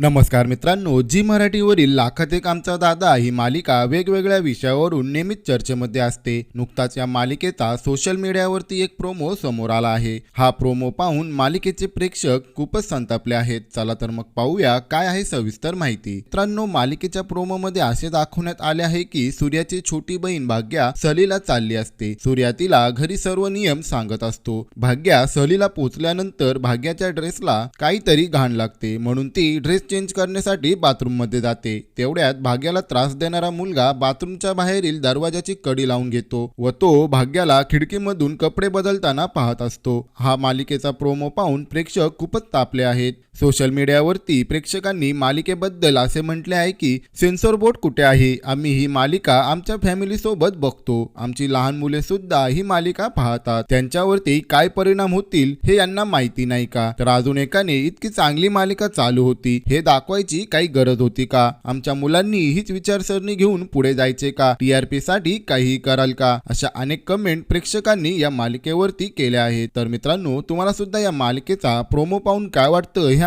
नमस्कार मित्रांनो जी मराठीवरील लाखात एक आमचा दादा ही मालिका वेगवेगळ्या विषयावरून नेहमीच चर्चेमध्ये असते. नुकताच या मालिकेचा सोशल मीडियावरती एक प्रोमो समोर आला आहे. हा प्रोमो पाहून मालिकेचे प्रेक्षक खूपच संतापले आहेत. चला तर मग पाहूया काय आहे सविस्तर माहिती. मित्रांनो मालिकेच्या प्रोमो मध्ये असे दाखवण्यात आले आहे की सूर्याची छोटी बहीण भाग्या सहलीला चालली असते. सूर्या तिला घरी सर्व नियम सांगत असतो. भाग्या सहलीला पोहोचल्यानंतर भाग्याच्या ड्रेसला काहीतरी घाण लागते. म्हणून ती ड्रेस चेंज करण्यासाठी बाथरूममध्ये जाते. तेवढ्यात भाग्याला त्रास देणारा मुलगा बाथरूमच्या बाहेरील दरवाजाची कडी लावून घेतो व तो भाग्याला खिडकीमधून कपडे बदलताना पाहत असतो. हा मालिकेचा प्रोमो पाहून प्रेक्षक खूपच तापले आहेत. सोशल मीडियावरती प्रेक्षकांनी मालिकेबद्दल असे म्हटले आहे की सेन्सॉर बोर्ड कुठे आहे? आम्ही ही मालिका आमच्या फॅमिलीसोबत बघतो. आमची लहान मुले सुद्धा ही मालिका पाहतात. त्यांच्यावरती काय परिणाम होतील हे यांना माहिती नाही का? तर अजून एकाने इतकी चांगली मालिका चालू होती. हे दाखवायची काही गरज होती का? आमच्या मुलांनी हीच विचारसरणी घेऊन पुढे जायचे का? टीआरपी साठी काहीही कराल का? अशा अनेक कमेंट प्रेक्षकांनी या मालिकेवरती केल्या आहेत. तर मित्रांनो तुम्हाला सुद्धा या मालिकेचा प्रोमो पाहून काय वाटतं